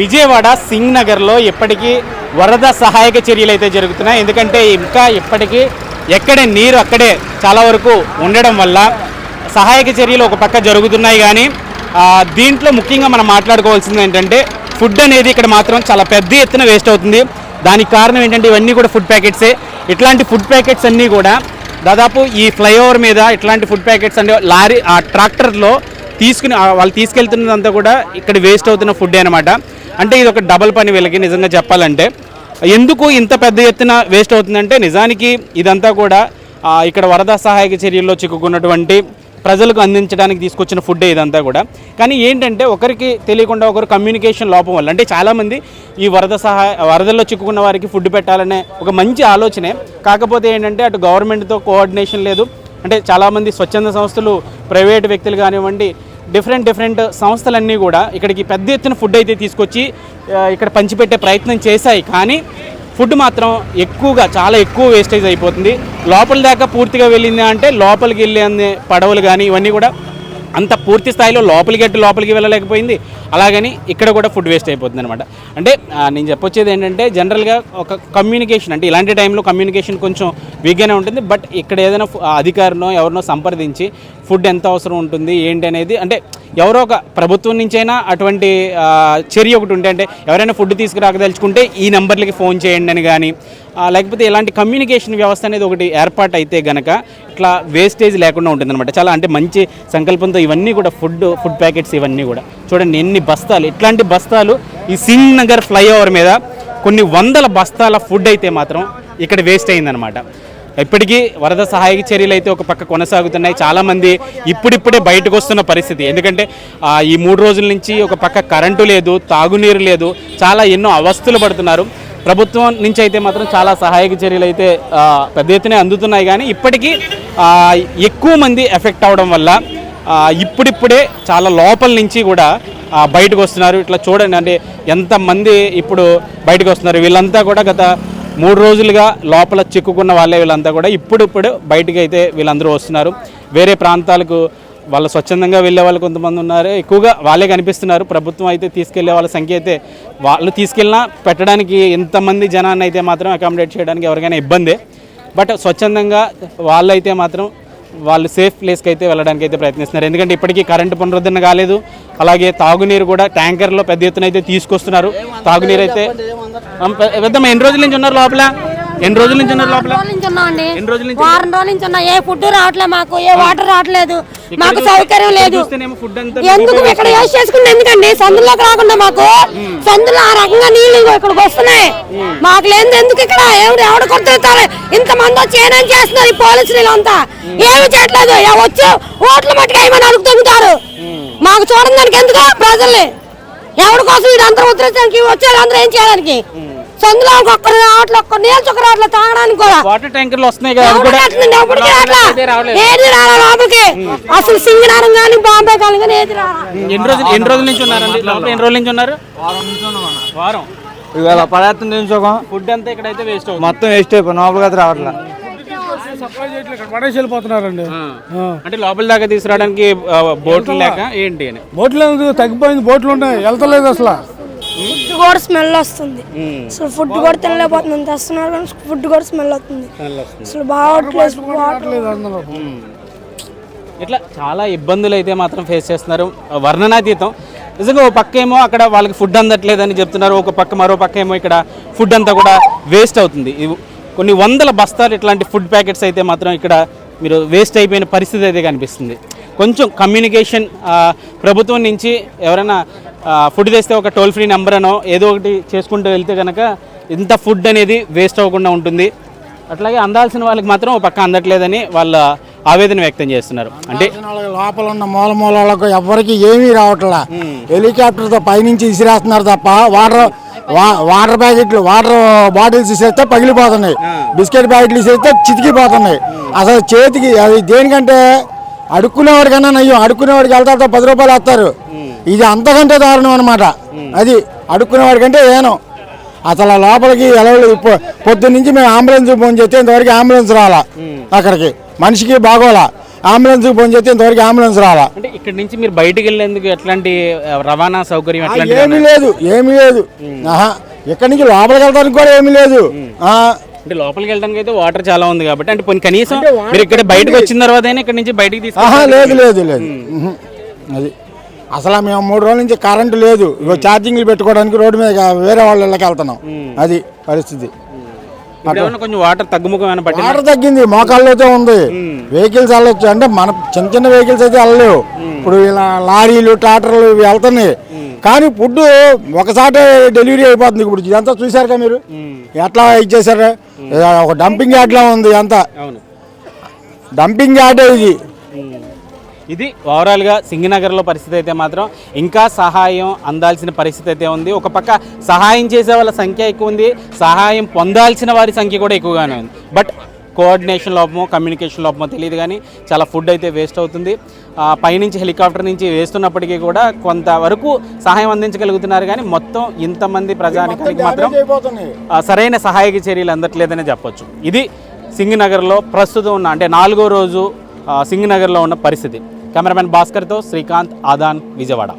విజయవాడ సింగ్ నగర్లో ఇప్పటికీ వరద సహాయక చర్యలు అయితే జరుగుతున్నాయి. ఎందుకంటే ఇంకా ఇప్పటికీ ఎక్కడే నీరు అక్కడే చాలా వరకు ఉండడం వల్ల సహాయక చర్యలు ఒక పక్క జరుగుతున్నాయి కానీ దీంట్లో ముఖ్యంగా మనం మాట్లాడుకోవాల్సింది ఏంటంటే ఫుడ్ అనేది ఇక్కడ మాత్రం చాలా పెద్ద ఎత్తున వేస్ట్ అవుతుంది. దానికి కారణం ఏంటంటే ఇవన్నీ కూడా ఫుడ్ ప్యాకెట్సే. ఇట్లాంటి ఫుడ్ ప్యాకెట్స్ అన్నీ కూడా దాదాపు ఈ ఫ్లైఓవర్ మీద ఇట్లాంటి ఫుడ్ ప్యాకెట్స్ అంటే లారీ ఆ ట్రాక్టర్లో తీసుకుని వాళ్ళు తీసుకెళ్తున్నదంతా కూడా ఇక్కడ వేస్ట్ అవుతున్న ఫుడ్ అనమాట అంటే ఇది ఒక డబల్ పని వీళ్ళకి నిజంగా చెప్పాలంటే. ఎందుకు ఇంత పెద్ద ఎత్తున వేస్ట్ అవుతుందంటే నిజానికి ఇదంతా కూడా ఇక్కడ వరద సహాయక చర్యల్లో చిక్కుకున్నటువంటి ప్రజలకు అందించడానికి తీసుకొచ్చిన ఫుడ్ ఇదంతా కూడా. కానీ ఏంటంటే ఒకరికి తెలియకుండా ఒకరు కమ్యూనికేషన్ లోపం వల్ల అంటే చాలామంది ఈ వరద సహాయ వరదల్లో చిక్కుకున్న వారికి ఫుడ్ పెట్టాలనే ఒక మంచి ఆలోచనే. కాకపోతే ఏంటంటే అటు గవర్నమెంట్తో కోఆర్డినేషన్ లేదు. అంటే చాలామంది స్వచ్ఛంద సంస్థలు ప్రైవేట్ వ్యక్తులు కానివ్వండి డిఫరెంట్ డిఫరెంట్ సంస్థలన్నీ కూడా ఇక్కడికి పెద్ద ఎత్తున ఫుడ్ అయితే తీసుకొచ్చి ఇక్కడ పంచిపెట్టే ప్రయత్నం చేశాయి. కానీ ఫుడ్ మాత్రం ఎక్కువగా చాలా ఎక్కువ వేస్టేజ్ అయిపోతుంది. లోపల దాకా పూర్తిగా వెళ్ళింది అంటే లోపలికి వెళ్ళే పడవలు కానీ ఇవన్నీ కూడా అంత పూర్తి స్థాయిలో లోపలికి గట్టి లోపలికి వెళ్ళలేకపోయింది. అలాగని ఇక్కడ కూడా ఫుడ్ వేస్ట్ అయిపోతుంది అనమాట అంటే నేను చెప్పొచ్చేది ఏంటంటే జనరల్గా ఒక కమ్యూనికేషన్ అంటే ఇలాంటి టైంలో కమ్యూనికేషన్ కొంచెం వీక్గానే ఉంటుంది. బట్ ఇక్కడ ఏదైనా అధికారినో ఎవరినో సంప్రదించి ఫుడ్ ఎంత అవసరం ఉంటుంది ఏంటి అనేది అంటే ఎవరో ఒక ప్రభుత్వం నుంచైనా అటువంటి చర్య ఒకటి ఉంటే అంటే ఎవరైనా ఫుడ్ తీసుకురాకదలుచుకుంటే ఈ నెంబర్లకి ఫోన్ చేయండి అని కానీ లేకపోతే ఇలాంటి కమ్యూనికేషన్ వ్యవస్థ అనేది ఒకటి ఏర్పాటు అయితే గనక ఇట్లా వేస్టేజ్ లేకుండా ఉంటుందన్నమాట. చాలా అంటే మంచి సంకల్పంతో ఇవన్నీ కూడా ఫుడ్ ఫుడ్ ప్యాకెట్స్ ఇవన్నీ కూడా. చూడండి ఎన్ని బస్తాలు ఇట్లాంటి బస్తాలు ఈ సింగ్ నగర్ ఫ్లైఓవర్ మీద కొన్ని వందల బస్తాల ఫుడ్ అయితే మాత్రం ఇక్కడ వేస్ట్ అయిందనమాట ఇప్పటికీ వరద సహాయక చర్యలు అయితే ఒక పక్క కొనసాగుతున్నాయి. చాలామంది ఇప్పుడిప్పుడే బయటకు వస్తున్న పరిస్థితి. ఎందుకంటే ఈ మూడు రోజుల నుంచి ఒక పక్క కరెంటు లేదు తాగునీరు లేదు చాలా ఎన్నో అవస్థలు పడుతున్నారు. ప్రభుత్వం నుంచి అయితే మాత్రం చాలా సహాయక చర్యలు అయితే పెద్ద ఎత్తునే అందుతున్నాయి. కానీ ఇప్పటికీ ఎక్కువ మంది ఎఫెక్ట్ అవడం వల్ల ఇప్పుడిప్పుడే చాలా లోపల నుంచి కూడా బయటకు వస్తున్నారు. ఇట్లా చూడండి అంటే ఎంతమంది ఇప్పుడు బయటకు వస్తున్నారు. వీళ్ళంతా కూడా గత మూడు రోజులుగా లోపల చిక్కుకున్న వాళ్ళే వీళ్ళంతా కూడా ఇప్పుడిప్పుడు బయటికి అయితే వీళ్ళందరూ వస్తున్నారు. వేరే ప్రాంతాలకు వాళ్ళు స్వచ్ఛందంగా వెళ్ళే వాళ్ళు కొంతమంది ఉన్నారు. ఎక్కువగా వాళ్ళే కనిపిస్తున్నారు. ప్రభుత్వం అయితే తీసుకెళ్ళే వాళ్ళ సంఖ్య అయితే వాళ్ళు తీసుకెళ్ళినా పెట్టడానికి ఎంతమంది జనాన్ని అయితే మాత్రం అకామిడేట్ చేయడానికి ఎవరికైనా ఇబ్బందే. బట్ స్వచ్ఛందంగా వాళ్ళైతే మాత్రం వాళ్ళు సేఫ్ ప్లేస్కి అయితే వెళ్ళడానికి అయితే ప్రయత్నిస్తున్నారు. ఎందుకంటే ఇప్పటికీ కరెంటు పునరుద్ధరణ కాలేదు. అలాగే తాగునీరు కూడా ట్యాంకర్లో పెద్ద ఎత్తున అయితే తీసుకొస్తున్నారు. తాగునీరు అయితే పెద్దమ్మ ఎన్ని రోజుల నుంచి ఉన్నారు లోపల? ఎన్ని రోజుల నుంచి ఉన్నారు లోపల? రోజుల నుంచి ఉన్నామండి? ఎన్ని రోజుల నుంచి వారం రోజుల నుంచి ఉన్నా. ఏ ఫుడ్ రావట్లేదు మాకు ఏ వాటర్ రావట్లేదు. మాకు సౌకర్యం లేదు. చూస్తేనేమో ఫుడ్ అంతా ఎందుకు ఇక్కడ వేస్ట్ చేసుకుంటే ఎందుకండి? సందులోకి రాకుండా మాకు. సందులో ఆ రకంగా నీళ్ళు ఇగో ఇక్కడికి వస్తున్నాయి. మాకు లేదు ఎందుకు ఇక్కడ? ఎవరు ఎవడు కొడుతున్నారు ఇంత మంది వచ్చి ఏమేం చేస్తున్నారు ఈ పోలీసులు అంతా ఏమి చేయట్లేదు. వచ్చి ఓట్ల మట్టుకు ఏమని అడుగుతుంటారు మాకు చూడడం దానికి ఎందుకు ప్రజల్ని? ఎవరి కోసం వీళ్ళందరూ ఉత్తరించడానికి వచ్చే అందరూ ఏం చేయడానికి? ఒక్కరు ఒక్క నీళ్ళు తాగడానికి కూడా. వాటర్ ట్యాంకర్లు వస్తున్నాయి కదా ఎవరికి రావట్లా. ఏది రాలా లోపలికి? అసలు సింగనారం కానీ బాంబే కానీ కానీ ఏది రాలా. ఎన్ని రోజులు ఎన్ని రోజుల నుంచి ఉన్నారండి? లోపల ఎన్ని రోజుల నుంచి ఉన్నారు? వారం ఇవాళ పదార్థం ఫుడ్ అంతా ఇక్కడైతే వేస్ట్ అవుతుంది. మొత్తం వేస్ట్ అయిపోయి లోపలికి అయితే రావట్లే. సప్లై చేయట్లేదు ఇక్కడ పడేసి వెళ్ళిపోతున్నారండి. అంటే లోపల దాకా తీసుకురావడానికి బోట్లు లేక ఏంటి అని. బోట్లు తగ్గిపోయింది బోట్లు ఉన్నాయి. వెళ్తలేదు అసలు. ఫుడ్ కూడా స్మెల్ వస్తుంది. అసలు ఫుడ్ కూడా తినలేకపోతుంది తెస్తున్నారు కానీ ఫుడ్ కూడా స్మెల్ వస్తుంది. అసలు బాగోట్లేదు లేదు అందులో. ఇట్లా చాలా ఇబ్బందులు అయితే మాత్రం ఫేస్ చేస్తున్నారు. వర్ణనాతీతం. నిజంగా ఒక పక్క ఏమో అక్కడ వాళ్ళకి ఫుడ్ అందట్లేదని చెప్తున్నారు. ఒక పక్క మరో పక్క ఏమో ఇక్కడ ఫుడ్ అంతా కూడా వేస్ట్ అవుతుంది. ఇవి కొన్ని వందల బస్తాలు ఇట్లాంటి ఫుడ్ ప్యాకెట్స్ అయితే మాత్రం ఇక్కడ మీరు వేస్ట్ అయిపోయిన పరిస్థితి అయితే కనిపిస్తుంది. కొంచెం కమ్యూనికేషన్ ప్రభుత్వం నుంచి ఎవరైనా ఫుడ్ తెస్తే ఒక టోల్ ఫ్రీ నెంబర్ అనో ఏదో ఒకటి చేసుకుంటూ వెళ్తే కనుక ఇంత ఫుడ్ అనేది వేస్ట్ అవ్వకుండా ఉంటుంది. అట్లాగే అందాల్సిన వాళ్ళకి మాత్రం ఒక పక్క అందట్లేదని వాళ్ళ ఆవేదన వ్యక్తం చేస్తున్నారు. అంటే లోపల ఉన్న మూల మూలలకు ఎవరికి ఏమీ రావట్లా. హెలికాప్టర్తో పైనుంచి విసిరేస్తున్నారు తప్ప వాటర్ వా- వాటర్ ప్యాకెట్లు వాటర్ బాటిల్స్ ఇసేస్తే పగిలిపోతున్నాయి. బిస్కెట్ ప్యాకెట్లు ఇసేస్తే చితికిపోతున్నాయి. అసలు చేతికి అది దేనికంటే అడుక్కునేవాడికన్నా నయ్యం. అడుక్కునేవాడికి వెళ్తాతో పది రూపాయలు వేస్తారు. ఇది అంతకంటే దారుణం అనమాట అది అడుక్కునేవాడికంటే ఏనం. అసలు లోపలికి ఎలా పొద్దున్న నుంచి మేము అంబులెన్స్ ఫోన్ చేస్తే ఇంతవరకు అంబులెన్స్ రాలా అక్కడికి. మనిషికి బాగోలా. అంబులెన్స్కి ఫోన్ చేస్తే ఇంతవరకు అంబులెన్స్ రాలా. అంటే ఇక్కడ నుంచి మీరు బయటికి వెళ్ళేందుకు ఎట్లాంటి రవాణా సౌకర్యం ఏమీ లేదు ఏమీ లేదు. ఆహా ఇక్కడి నుంచి లోపలికి వెళ్ళడానికి కూడా ఏమీ లేదు. ఆ, అంటే లోపలికి వెళ్ళడానికి అయితే వాటర్ చాలా ఉంది కాబట్టి అంటే పోనీ కనీసం మీరు ఇక్కడ బయటకు వచ్చిన తర్వాత ఇక్కడ నుంచి బయటికి తీసుకు లేదు లేదు లేదు. అది. అసలు మేము మూడు రోజుల నుంచి కరెంటు లేదు. ఇగో ఛార్జింగ్లు పెట్టుకోవడానికి రోడ్డు మీద వేరే వాళ్ళ ఇళ్ళకి వెళ్తున్నాం. అది పరిస్థితి. కొంచెం వాటర్ తగ్గుముఖం తగ్గింది. మోకాళ్ళతో ఉంది. వెహికల్స్ వెళ్ళొచ్చు. అంటే మన చిన్న చిన్న వెహికల్స్ అయితే వెళ్ళలేవు. ఇప్పుడు ఇలా లారీలు ట్రాక్టర్లు ఇవి వెళ్తున్నాయి. కానీ ఫుడ్ ఒకసారి డెలివరీ అయిపోతుంది. ఇప్పుడు ఇదంతా చూసారుగా మీరు? ఎట్లా ఇచ్చేసారు ఒక డంపింగ్ యార్డ్లా ఉంది అంతా డంపింగ్ యార్డే ఇది. ఇది ఓవరాల్గా సింగనగర్లో పరిస్థితి అయితే మాత్రం ఇంకా సహాయం అందాల్సిన పరిస్థితి అయితే ఉంది. ఒక పక్క సహాయం చేసే వాళ్ళ సంఖ్య ఎక్కువ ఉంది. సహాయం పొందాల్సిన వారి సంఖ్య కూడా ఎక్కువగానే ఉంది. బట్ కోఆర్డినేషన్ లోపమో కమ్యూనికేషన్ లోపమో తెలియదు కానీ చాలా ఫుడ్ అయితే వేస్ట్ అవుతుంది. పైనుంచి హెలికాప్టర్ నుంచి వేస్తున్నప్పటికీ కూడా కొంతవరకు సహాయం అందించగలుగుతున్నారు కానీ మొత్తం ఇంతమంది ప్రజానికానికి మాత్రం సరైన సహాయక చర్యలు అందట్లేదనే చెప్పొచ్చు. ఇది సింగనగర్లో ప్రస్తుతం ఉన్న అంటే నాలుగో రోజు సింగనగర్లో ఉన్న పరిస్థితి. కెమెరామెన్ భాస్కర్తో శ్రీకాంత్ ఆదాన్ విజయవాడ